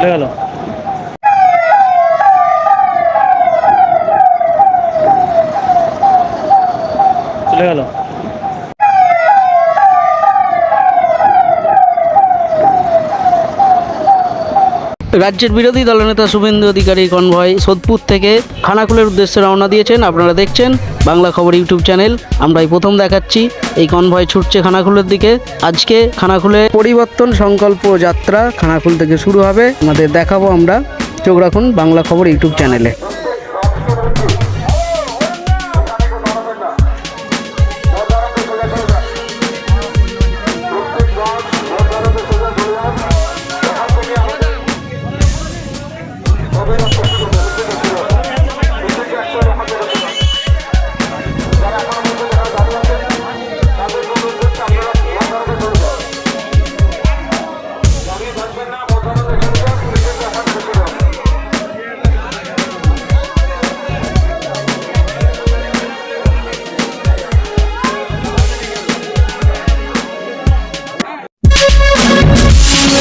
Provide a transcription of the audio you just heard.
চলে গেল। চলে গেল। রাজ্যের বিরোধী দলনেতা শুভেন্দু অধিকারী কনভয় সোদপুর থেকে খানাকুলের উদ্দেশ্যে রওনা দিয়েছেন। আপনারা দেখছেন বাংলা খবর ইউটিউব চ্যানেল। আমরাই প্রথম দেখাচ্ছি। এই কনভয় ছুটছে খানাকুলের দিকে। আজকে খানাকুলে পরিবর্তন সংকল্প যাত্রা খানাকুল থেকে শুরু হবে। আমাদের দেখাবো আমরা। চোখ রাখুন বাংলা খবর ইউটিউব চ্যানেলে।